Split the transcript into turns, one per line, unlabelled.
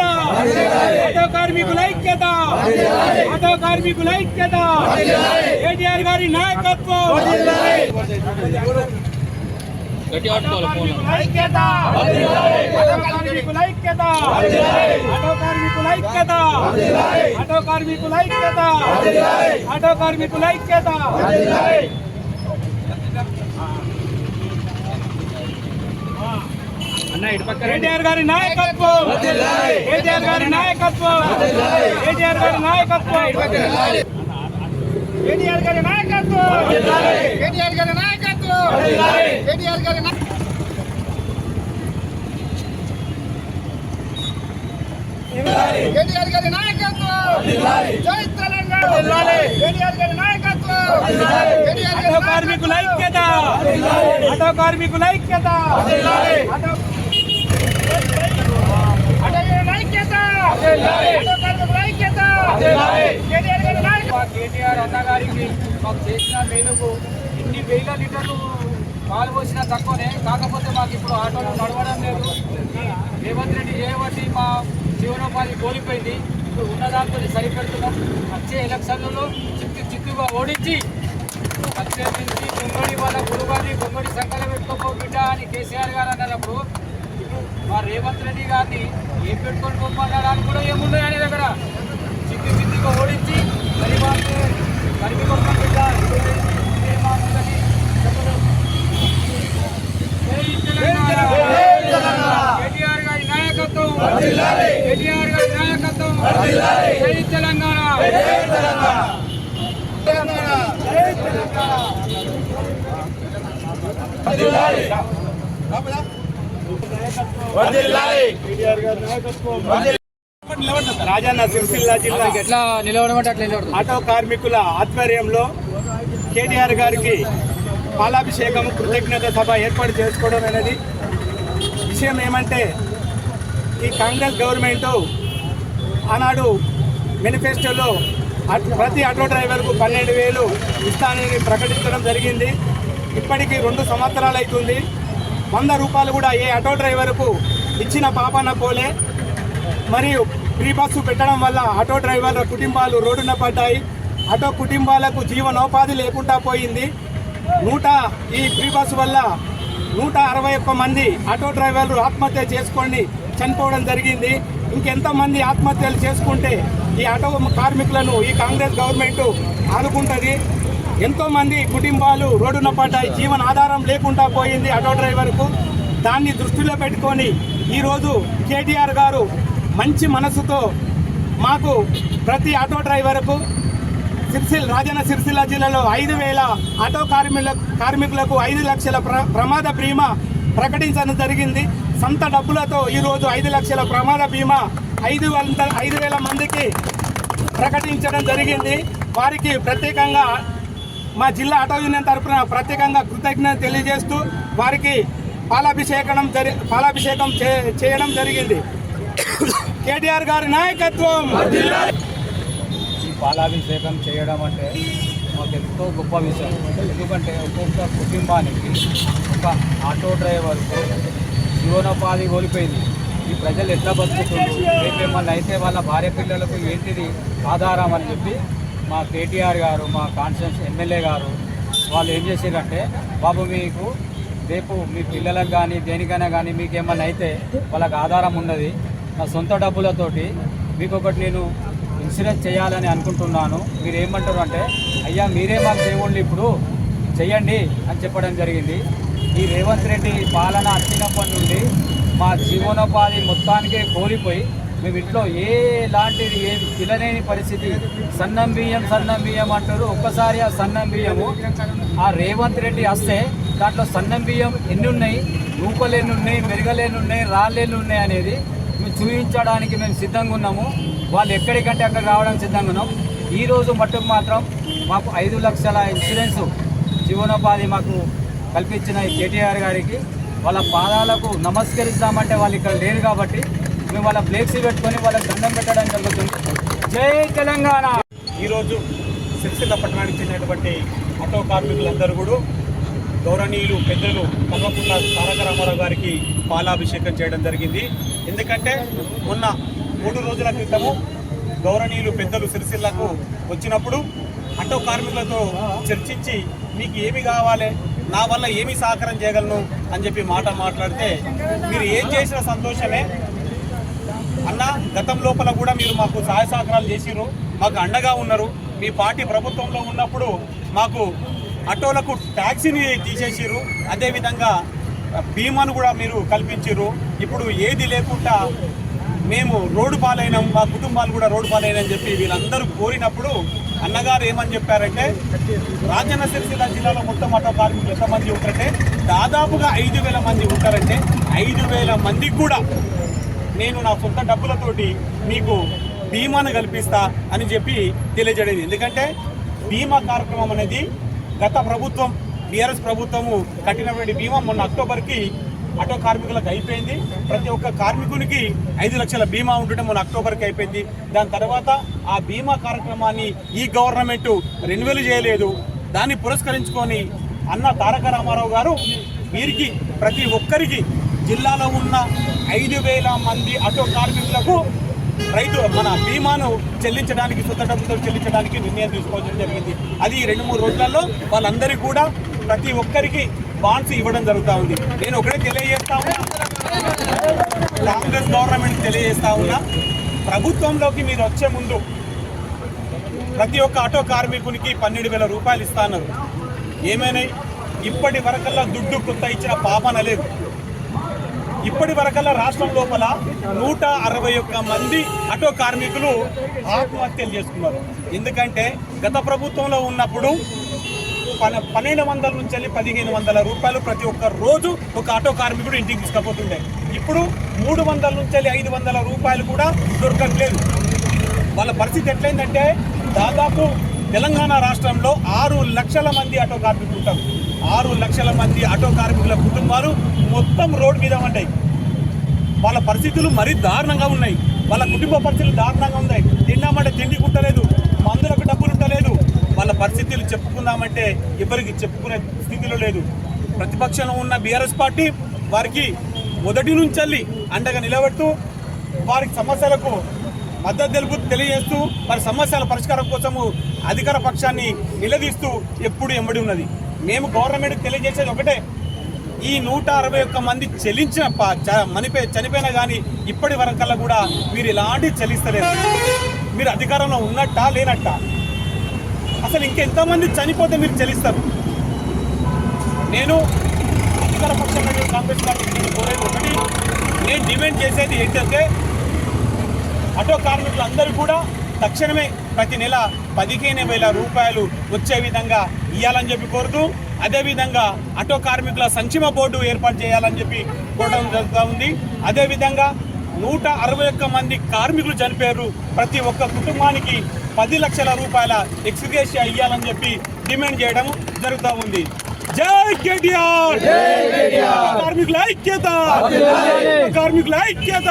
ఐక్యత. ఆటో కార్మికుల ఐక్యత. ఆటో కార్మికుల ఐక్యత. కేటీఆర్ గారి నాయకత్వం. ఐక్యత. కార్మికుల ఐక్యత. ఆటో కార్మికుల ఐక్యత. ఆటో కార్మికుల ఐక్యత. ఆటో కార్మికుల ఐక్యత. కేటీఆర్ గారి నాయకత్వం కేటీఆర్ గారి నాయకత్వం కేటీఆర్ గారి నాయకత్వం కేటీఆర్ గారి నాయకత్వం కేటీఆర్ గారి నాయకత్వం కేటీఆర్ గారి నాయకత్వం కేటీఆర్ గారి నాయకత్వం జై తెలంగాణ కేటీఆర్ గారి నాయకత్వం కేటీఆర్ గారి కార్మికుల ఐక్యత ఆటో కార్మికుల ఐక్యత ఆటో కేటీఆర్ గారి
కేటీఆర్ మాకు చేసిన మేలుకు ఇన్ని వేల లీటర్లు పాలు పోసినా తక్కువనే కాకపోతే మాకు ఇప్పుడు ఆటోలు నడవడం లేదు రేవంత్ రెడ్డి చేయబట్టి మా జీవనోపాధి కోల్పోయింది ఇప్పుడు ఉన్నదాంతో సరిపెడుతున్నాం వచ్చే ఎలక్షన్లలో చిత్తు చిత్తుగా ఓడించి వచ్చే నుంచి గుమ్మడి వాళ్ళ గురుగారిని గుమ్మడి సంకలం బిడ్డ అని కేసీఆర్ గారు అన్నప్పుడు మా రేవంత్ రెడ్డి గారిని ఏం పెట్టుకొని పొమ్మన్నాడు అని కూడా ఏమున్నాయి ఆయన దగ్గర? చిత్తు చిత్తుగా ఓడించి మరి కలిపి. కేటీఆర్ గారి నాయకత్వం! కేటీఆర్ గారి నాయకత్వం! జై తెలంగాణ!
రాజన్న సిరిసిల్ల జిల్లా
ఎట్లా
ఆటో కార్మికుల ఆధ్వర్యంలో కేటీఆర్ గారికి పాలాభిషేకం కృతజ్ఞత సభ ఏర్పాటు చేసుకోవడం అనేది విషయం ఏమంటే ఈ కాంగ్రెస్ గవర్నమెంట్ ఆనాడు మేనిఫెస్టోలో అట్- ప్రతి ఆటో డ్రైవర్కు పన్నెండు వేలు ఇస్తానని ప్రకటించడం జరిగింది. ఇప్పటికి రెండు సంవత్సరాలు అవుతుంది వంద రూపాయలు కూడా ఏ ఆటో డ్రైవర్కు ఇచ్చిన పాపన పోలే. మరియు ఫ్రీ బస్సు పెట్టడం వల్ల ఆటో డ్రైవర్ల కుటుంబాలు రోడ్డున పడ్డాయి. ఆటో కుటుంబాలకు జీవనోపాధి లేకుండా పోయింది. నూట ఈ ఫ్రీ బస్సు వల్ల నూట అరవై ఒక్క మంది ఆటో డ్రైవర్లు ఆత్మహత్య చేసుకొని చనిపోవడం జరిగింది. ఇంకెంతమంది ఆత్మహత్యలు చేసుకుంటే ఈ ఆటో కార్మికులను ఈ కాంగ్రెస్ గవర్నమెంట్ ఆదుకుంటుంది. ఎంతోమంది కుటుంబాలు రోడ్డున పడ్డాయి. జీవన ఆధారం లేకుండా పోయింది ఆటో డ్రైవర్కు. దాన్ని దృష్టిలో పెట్టుకొని ఈరోజు కేటీఆర్ గారు మంచి మనసుతో మాకు ప్రతి ఆటో డ్రైవర్కు సిరిసిల్ రాజన్న సిరిసిల్ల జిల్లాలో ఐదు వేల ఆటో కార్మికుల కార్మికులకు ఐదు లక్షల ప్ర ప్రమాద బీమా ప్రకటించడం జరిగింది. సొంత డబ్బులతో ఈరోజు ఐదు లక్షల ప్రమాద బీమా ఐదు వంద ఐదు వేల మందికి ప్రకటించడం జరిగింది. వారికి ప్రత్యేకంగా మా జిల్లా ఆటో యూనియన్ తరఫున ప్రత్యేకంగా కృతజ్ఞత తెలియజేస్తూ వారికి పాలాభిషేకం జరి పాలాభిషేకం చే- చేయడం జరిగింది. కేటీఆర్ గారి నాయకత్వం!
ఈ పాలాభిషేకం చేయడం అంటే మాకు ఎంతో గొప్ప విషయం. ఎందుకంటే ఒక్కొక్క కుటుంబానికి ఒక ఆటో డ్రైవర్కు జీవనోపాధి కోల్పోయింది. ఈ ప్రజలు ఎట్లా బతుకుతున్నారు? రేపు ఏమన్నా అయితే వాళ్ళ భార్య పిల్లలకు ఏంటిది ఆధారం అని చెప్పి మా కేటీఆర్ గారు మా కాన్స్టిట్యూన్స్ ఎమ్మెల్యే గారు వాళ్ళు ఏం చేశారంటే బాబు మీకు రేపు మీ పిల్లలకు కానీ దేనికైనా కానీ మీకు ఏమైనా అయితే వాళ్ళకి ఆధారం ఉన్నది. నా సొంత డబ్బులతోటి మీకు ఒకటి నేను ఇన్సూరెన్స్ చేయాలని అనుకుంటున్నాను. మీరు ఏమంటారు అంటే అయ్యా మీరే మాకు దేవుళ్ళు ఇప్పుడు చెయ్యండి అని చెప్పడం జరిగింది. ఈ రేవంత్ రెడ్డి పాలన వచ్చినప్పటి నుండి మా జీవనోపాధి మొత్తానికే కోల్పోయి మేము ఇంట్లో ఏ లాంటిది ఏం తినలేని పరిస్థితి. సన్నం బియ్యం సన్నం బియ్యం అంటారు. ఒక్కసారి ఆ సన్నం బియ్యము ఆ రేవంత్ రెడ్డి వస్తే దాంట్లో సన్నం బియ్యం ఎన్ని ఉన్నాయి నూకలు ఎన్ని ఉన్నాయి మెరుగలేని ఉన్నాయి రాళ్ళు ఎన్ని ఉన్నాయి అనేది మేము చూపించడానికి మేము సిద్ధంగా ఉన్నాము. వాళ్ళు ఎక్కడికంటే అక్కడ రావడానికి సిద్ధంగా ఉన్నాం. ఈరోజు మట్టుకు మాత్రం మాకు ఐదు లక్షల ఇన్సూరెన్స్ జీవనోపాధి మాకు కల్పించిన ఈ కేటీఆర్ గారికి వాళ్ళ పాదాలకు నమస్కరిస్తామంటే వాళ్ళు ఇక్కడ లేరు కాబట్టి మేము వాళ్ళ ఫ్లెక్సీ పెట్టుకొని వాళ్ళకి దండం పెట్టడం జరుగుతుంది. జై తెలంగాణ!
ఈరోజు సిరిసిల్ల పట్టణానికి చెందినటువంటి ఆటో కార్మికులందరూ కూడా గౌరవనీయులు పెద్దలు కల్వకుంట్ల తారక రామారావు గారికి పాలాభిషేకం చేయడం జరిగింది. ఎందుకంటే మొన్న
మూడు రోజుల క్రితము గౌరవనీయులు పెద్దలు సిరిసిల్లకు వచ్చినప్పుడు ఆటో కార్మికులతో చర్చించి మీకు ఏమి కావాలి నా వల్ల ఏమి సహకారం చేయగలను అని చెప్పి మాట మాట్లాడితే మీరు ఏం చేసిన సంతోషమే. అన్న గతం లోపల కూడా మీరు మాకు సహాయ సహకారాలు చేసిర్రు. మాకు అండగా ఉన్నారు. మీ పార్టీ ప్రభుత్వంలో ఉన్నప్పుడు మాకు ఆటోలకు ట్యాక్సీని తీసేసిర్రు. అదేవిధంగా బీమాను కూడా మీరు కల్పించిర్రు. ఇప్పుడు ఏది లేకుండా మేము రోడ్డు పాలైనాం మా కుటుంబాలు కూడా రోడ్డు పాలైనని చెప్పి వీళ్ళందరూ కోరినప్పుడు అన్నగారు ఏమని చెప్పారంటే రాజన్న సిరిసిల్ల జిల్లాలో మొత్తం ఆటో కార్మికులు ఎంతమంది ఉంటారంటే దాదాపుగా ఐదు వేల మంది ఉంటారంటే ఐదు వేల మందికి కూడా నేను నా సొంత డబ్బులతోటి మీకు బీమాను కల్పిస్తా అని చెప్పి తెలియజేయలేదు ఎందుకంటే బీమా కార్యక్రమం అనేది గత ప్రభుత్వం బీఆర్ఎస్ ప్రభుత్వము కట్టినటువంటి బీమా మొన్న అక్టోబర్కి ఆటో కార్మికులకు అయిపోయింది. ప్రతి ఒక్క కార్మికునికి ఐదు లక్షల బీమా ఉంటుంటే మన అక్టోబర్కి అయిపోయింది. దాని తర్వాత ఆ బీమా కార్యక్రమాన్ని ఈ గవర్నమెంట్ రెన్యువల్ చేయలేదు. దాన్ని పురస్కరించుకొని అన్న తారక రామారావు గారు వీరికి ప్రతి ఒక్కరికి జిల్లాలో ఉన్న ఐదు వేల మంది ఆటో కార్మికులకు రైతు మన బీమాను చెల్లించడానికి సొంత డబ్బుతో చెల్లించడానికి నిర్ణయం తీసుకోవడం జరిగింది. అది రెండు మూడు రోజులలో వాళ్ళందరికీ కూడా ప్రతి ఒక్కరికి బాండ్స్ ఇవ్వడం జరుగుతూ ఉంది. నేను ఒకటే తెలియజేస్తా ఉన్నా. కాంగ్రెస్ గవర్నమెంట్ తెలియజేస్తా ఉన్నా. ప్రభుత్వంలోకి మీరు వచ్చే ముందు ప్రతి ఒక్క ఆటో కార్మికునికి పన్నెండు వేల రూపాయలు ఇస్తాన్నారు ఏమైనా ఇప్పటి వరకల్లా దుడ్డు కొత్త ఇచ్చిన పాపన లేదు. ఇప్పటి వరకల్లా రాష్ట్రం లోపల నూట అరవై ఒక్క మంది ఆటో కార్మికులు ఆత్మహత్యలు చేసుకున్నారు. ఎందుకంటే గత ప్రభుత్వంలో ఉన్నప్పుడు పన పన్నెండు వందల నుంచి వెళ్ళి పదిహేను వందల రూపాయలు ప్రతి ఒక్క రోజు ఒక ఆటో కార్మికుడు ఇంటికి తీసుకుపోతుండే. ఇప్పుడు మూడు వందల నుంచి వెళ్ళి ఐదు వందల రూపాయలు కూడా దొరకట్లేదు. వాళ్ళ పరిస్థితి ఎట్లయిందంటే దాదాపు తెలంగాణ రాష్ట్రంలో ఆరు లక్షల మంది ఆటో కార్మికులు ఉంటారు. ఆరు లక్షల మంది ఆటో కార్మికుల కుటుంబాలు మొత్తం రోడ్డు మీద ఉన్నాయి వాళ్ళ పరిస్థితులు మరీ దారుణంగా ఉన్నాయి. వాళ్ళ కుటుంబ పరిస్థితులు దారుణంగా ఉన్నాయి. తిన్నామంటే తిండి కుట్టలేదు. మందులకు వాళ్ళ పరిస్థితులు చెప్పుకుందామంటే ఎవరికి చెప్పుకునే స్థితిలో లేదు. ప్రతిపక్షంలో ఉన్న బీఆర్ఎస్ పార్టీ వారికి మొదటి నుంచి అండగా నిలబెడుతూ వారి సమస్యలకు మద్దతు తెలుపు తెలియజేస్తూ వారి సమస్యల పరిష్కారం కోసము అధికార పక్షాన్ని నిలదీస్తూ ఎప్పుడు ఎంబడి ఉన్నది. మేము గవర్నమెంట్ తెలియజేసేది ఒకటే. ఈ నూట అరవై ఒక్క మంది చెల్లించిన చ- మనిపే చనిపోయినా కానీ ఇప్పటి వరకల్లా కూడా మీరు ఇలాంటి చెల్లిస్తలేదు మీరు అధికారంలో ఉన్నట్టా లేనట్టా? అసలు ఇంకెంతమంది చనిపోతే మీరు చెల్లిస్తారు? నేను అధికార పక్షంగా నేను కాంగ్రెస్ పార్టీకి నేను కోరేది ఒకటి నేను డిమాండ్ చేసేది ఏంటంటే ఆటో కార్మికులు అందరూ కూడా తక్షణమే ప్రతి నెల పదిహేను వేల రూపాయలు వచ్చే విధంగా ఇవ్వాలని చెప్పి కోరుతూ అదేవిధంగా ఆటో కార్మికుల సంక్షేమ బోర్డు ఏర్పాటు చేయాలని చెప్పి కోరడం జరుగుతూ ఉంది. అదేవిధంగా నూట అరవై ఒక్క మంది కార్మికులు చనిపోయారు. ప్రతి ఒక్క కుటుంబానికి పది లక్షల రూపాయల ఎక్స్గ్రేషియా ఇవ్వాలని చెప్పి డిమాండ్ చేయడం జరుగుతూ ఉంది. జై కేటీఆర్! కార్మికుల ఐక్యత! కార్మికుల ఐక్యత!